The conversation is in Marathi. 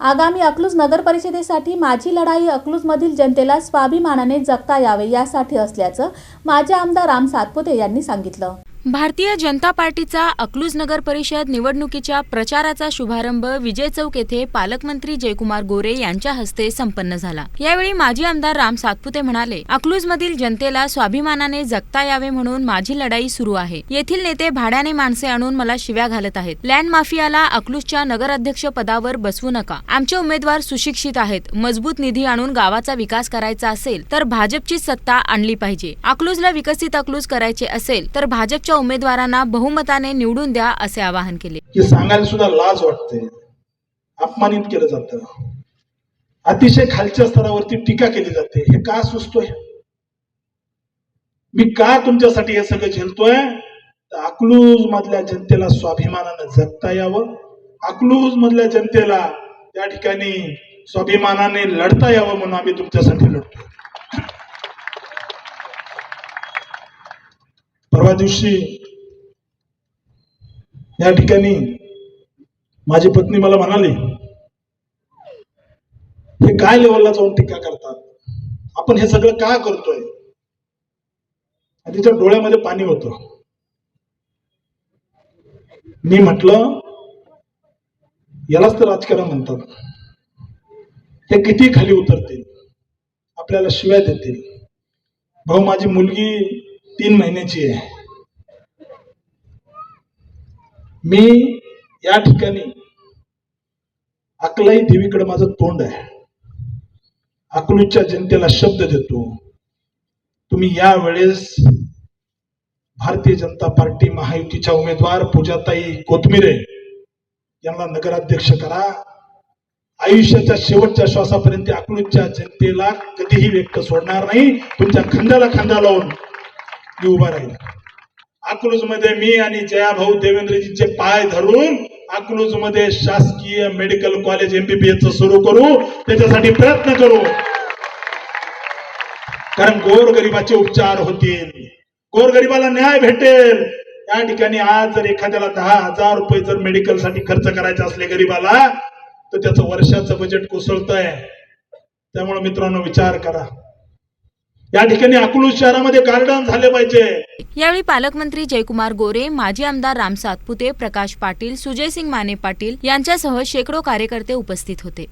आगामी अकलूज नगर परिषदेसाठी माझी लढाई अकलूजमधील जनतेला स्वाभिमानाने जगता यावे यासाठी असल्याचं माजी आमदार राम सातपुते यांनी सांगितलं. भारतीय जनता पार्टीचा अकलूज नगर परिषद निवडणुकीच्या प्रचाराचा शुभारंभ विजय चौक येथे पालकमंत्री जयकुमार गोरे यांच्या हस्ते संपन्न झाला. यावेळी माजी आमदार राम सातपुते म्हणाले अकलूज मधील जनतेला स्वाभिमानाने जगता यावे म्हणून माझी लढाई सुरू आहे. येथील नेते भाड्याने माणसे आणून मला शिव्या घालत आहेत. लँड माफियाला अकलूजच्या नगराध्यक्ष पदावर बसवू नका. आमचे उमेदवार सुशिक्षित आहेत. मजबूत निधी आणून गावाचा विकास करायचा असेल तर भाजपची सत्ता आणली पाहिजे. अकलूजला विकसित अकलूज करायचे असेल तर भाजपच्या उमेदवारांना बहुमताने निवडून द्या असे आवाहन केले. की सांगायला सुद्धा लाज वाटते. अपमानित केलं जात. अतिशय खालच्या स्तरावरती टीका केली जाते. हे का सुचतोय? मी का तुमच्यासाठी हे सगळं झेलतोय? अकलूज मधल्या जनतेला स्वाभिमानानं जगता यावं. अकलूज मधल्या जनतेला त्या ठिकाणी स्वाभिमानाने लढता यावं म्हणून आम्ही तुमच्यासाठी लढतो परवा दिवशी या ठिकाणी माझी पत्नी मला म्हणाली हे काय लेवलला जाऊन टीका करतात? आपण हे सगळं का करतोय? तिच्या डोळ्यामध्ये पाणी होतं. मी म्हटलं यालाच तर राजकारण म्हणतात. ते किती खाली उतरतील? आपल्याला शिव्या देतील. भाऊ माझी मुलगी तीन महिन्याची आहे. मी या ठिकाणी अकलाई देवीकडे माझं तोंड आहे. अकलूजच्या जनतेला शब्द देतो. तुम्ही या वेळेस भारतीय जनता पार्टी महायुतीच्या उमेदवार पूजाताई कोथमिरे यांना नगराध्यक्ष करा. आयुष्याच्या शेवटच्या श्वासापर्यंत अकलूच्या जनतेला कधीही व्यक्त सोडणार नाही. तुमच्या खांद्याला खांदा लावून मी उभा राहील अकलूजमध्ये मी आणि जया भाऊ देवेंद्रजीचे पाय धरून अकलूजमध्ये शासकीय मेडिकल कॉलेज एमबीबीएस सुरू करू. त्याच्यासाठी प्रयत्न करू. कारण गोरगरिबाचे उपचार होतील. गोरगरिबाला न्याय भेटेल. या ठिकाणी आज जर एखाद्याला दहा हजार रुपये जर मेडिकलसाठी खर्च करायचे असले गरीबाला तर त्याचं वर्षाचं बजेट कोसळत आहे त्यामुळे मित्रांनो विचार करा. या ठिकाणी अकलूज शहरामध्ये गार्डन झाले पाहिजे. यावेळी पालकमंत्री जयकुमार गोरे माजी आमदार राम सातपुते प्रकाश पाटील सुजयसिंग माने पाटील यांच्यासह शेकडो कार्यकर्ते उपस्थित होते.